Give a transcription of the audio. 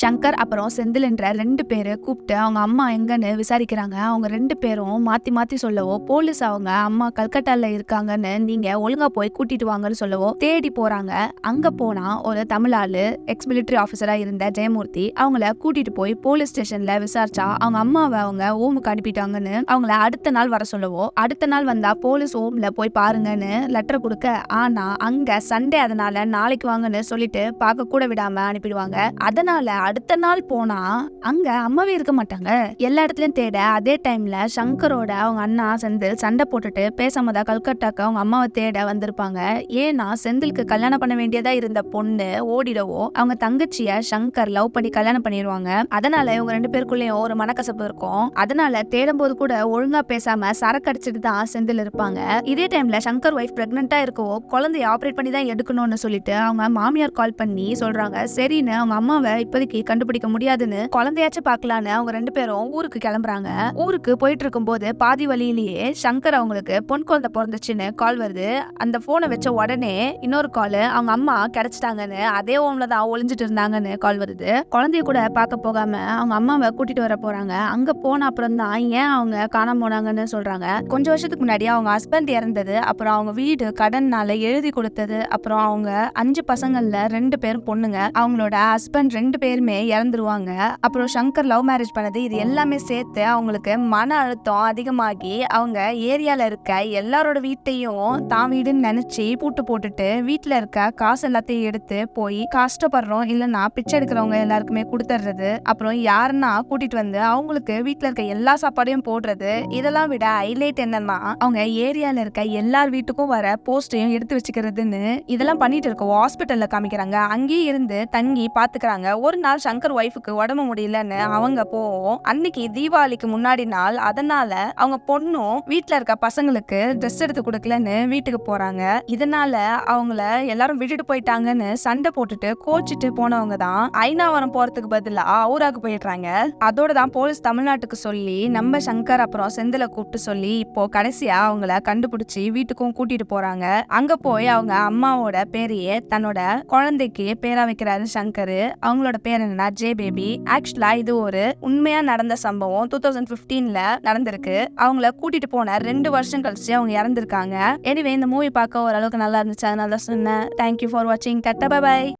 சங்கர் அப்புறம் செந்தில் என்ற ரெண்டு பேரை கூப்பிட்டு அவங்க அம்மா எங்கன்னு விசாரிக்கிறாங்க. அவங்க ரெண்டு பேரும் மாற்றி மாற்றி சொல்லவோ போலீஸ் அவங்க அம்மா கல்கட்டாவில் இருக்காங்கன்னு நீங்கள் ஒழுங்காக போய் கூட்டிட்டு வாங்கன்னு சொல்லவோ தேடி போகிறாங்க அங்கே போனால் ஒரு தமிழ் ஆள் எக்ஸ் மிலிட்ரி ஆஃபீஸராக இருந்த ஜெயமூர்த்தி அவங்கள கூட்டிட்டு போய் போலீஸ் ஸ்டேஷனில் விசாரிச்சா அவங்க அம்மாவை அவங்க ஓமுக்கு அனுப்பிட்டாங்கன்னு அவங்கள அடுத்த நாள் வர சொல்லவோ அடுத்த நாள் வந்தா போலீஸ் ஓமில் போய் பாருங்கன்னு லெட்டர் கொடுக்க ஆனா அங்க சண்டே அதனால நாளைக்கு வாங்கன்னு சொல்லிட்டு பார்க்க கூட விடாம அனுப்பிடுவாங்க. அதனால அடுத்த நாள் போனா அங்க அம்மாவே இருக்க மாட்டாங்க. எல்லா இடத்துலயும் தேட அதே டைம்ல சங்கரோட அவங்க அண்ணா செந்தில் சண்டை போட்டுட்டு பேசாம தான் கல்கட்டாக்கு அவங்க அம்மாவை தேட வந்திருப்பாங்க. ஏன்னா செந்திலுக்கு கல்யாணம் பண்ண வேண்டியதா இருந்த பொண்ணு ஓடிடவோ அவங்க தங்கச்சிய சங்கர் லவ் பண்ணி கல்யாணம் பண்ணிடுவாங்க அதனால இவங்க ரெண்டு பேருக்குள்ளேயும் ஒரு மனக்கசப்பு இருக்கும். அதனால தேடும் போது கூட ஒழுங்கா பேசாம சரக்கு அடிச்சிட்டு தான் செந்தில் இருப்பாங்க. இதே டைம்ல சங்கர் ஒய்ஃப் பிரெக்னெண்டா இருக்கவோ குழந்தைய ஆப்ரேட் பண்ணி தான் எடுக்கணும்னு சொல்லிட்டு அவங்க மாமியார் கால் பண்ணி சொல்றாங்க. சரின்னு அவங்க அம்மாவை இப்போதைக்கு கண்டுபிடிக்க முடியாதுன்னு குழந்தையாச்சும் பார்க்கலான்னு அவங்க ரெண்டு பேரும் ஊருக்கு கிளம்புறாங்க. ஊருக்கு போயிட்டு இருக்கும்போது பாதி வழியிலேயே சங்கர் அவங்களுக்கு பொன் குழந்தை பிறந்துச்சுன்னு கால் வருது. அந்த போனை வச்ச உடனே இன்னொரு கால் அவங்க அம்மா கிடைச்சிட்டாங்கன்னு அதே ஓம்ல தான் ஒளிஞ்சிட்டு இருந்தாங்கன்னு கால் வருது. குழந்தைய கூட பார்க்க போகாம அவங்க அம்மாவை கூட்டிட்டு வர போறாங்க. அங்க போன அப்புறம் தான் ஏன் அவங்க காணாம போனாங்கன்னு சொல்றாங்க. கொஞ்சம் வருஷத்துக்கு முன்னாடி அவங்க ஹஸ்பண்ட் இறந்தது அப்புறம் அவங்க வீடு கடன்னால எழுதி கொடுத்தது அப்புறம் அவங்க அஞ்சு பசங்கள்ல ரெண்டு பேரும் பொண்ணுங்க. அவங்களோட ஹஸ்பண்ட் ரெண்டு பேருமே இறந்துருவாங்க. அப்புறம் சங்கர் லவ் மேரேஜ் பண்ணது இது எல்லாமே சேர்த்து அவங்களுக்கு மன அழுத்தம் அதிகமாகி அவங்க ஏரியாவில் இருக்க எல்லாரோட வீட்டையும் தான் வீடுன்னு நினச்சி பூட்டு போட்டுட்டு வீட்டில் இருக்க காசு எல்லாத்தையும் எடுத்து போய் கஷ்டப்படுறோம் இல்லைன்னா பிச்சை எடுக்கிறவங்க எல்லாருக்குமே கொடுத்துட்றது அப்புறம் யாருன்னா கூட்டிட்டு வந்து அவங்களுக்கு வீட்டில் இருக்க எல்லா சாப்பாடையும் போடுறது இதெல்லாம் விட ஹைலைட் என்னன்னா அவங்க ஏரியாவில் இருக்க எல்லார் வீட்டுக்கும் வர போஸ்டையும் எடுத்து வச்சுக்கிறதுன்னு இதெல்லாம் பண்ணிட்டு இருக்கோம் ஹாஸ்பிட்டலில் காமிக்கிறாங்க. அங்கேயே இருந்து தங்கி பார்த்துக்கிறாங்க ஒரு நாள் சங்கர் ஒய்ஃபுக்கு உடம்பு முடியலன்னு அவங்க போவோம் அன்னைக்கு தீபாவளிக்கு முன்னாடி நாள் அதனால அவங்க பொண்ணும் வீட்ல இருக்க பசங்களுக்கு ட்ரெஸ் எடுத்து கொடுக்கலன்னு வீட்டுக்கு போறாங்க. இதனால அவங்கள எல்லாரும் விட்டுட்டு போயிட்டாங்கன்னு சண்டை போட்டுட்டு கோச்சிட்டு போனவங்க தான் ஐநாவரம் போறதுக்கு பதிலா ஊராக்கு போயிடுறாங்க. அதோட தான் போலீஸ் தமிழ்நாட்டுக்கு சொல்லி நம்ம சங்கர் அப்புறம் செந்தில கூப்பிட்டு சொல்லி இப்போ கடைசியா அவங்கள கண்டுபிடிச்சி வீட்டுக்கும் கூட்டிட்டு போறாங்க. அங்க போய் அவங்க அம்மாவோட பேரையே தன்னோட குழந்தைக்கு பேரா வைக்கிறாரு சங்கர். அவங்களோட பேர் என்னன்னா ஜே பேபி ஆக்சுவலா இது ஒரு உண்மையா நடந்த சம்பவம். டூ தௌசண்ட் பிப்டீன்ல நடந்திருக்கு. அவங்கள கூட்டிட்டு போன ரெண்டு வருஷம் கழிச்சு அவங்க இறந்திருக்காங்க. எனிவே இந்த மூவி பார்க்க ஓரளவுக்கு நல்லா இருந்துச்சு. அதனால தான் சொன்னேன் தேங்க்யூ ஃபார் வாட்சிங் டட்டா பை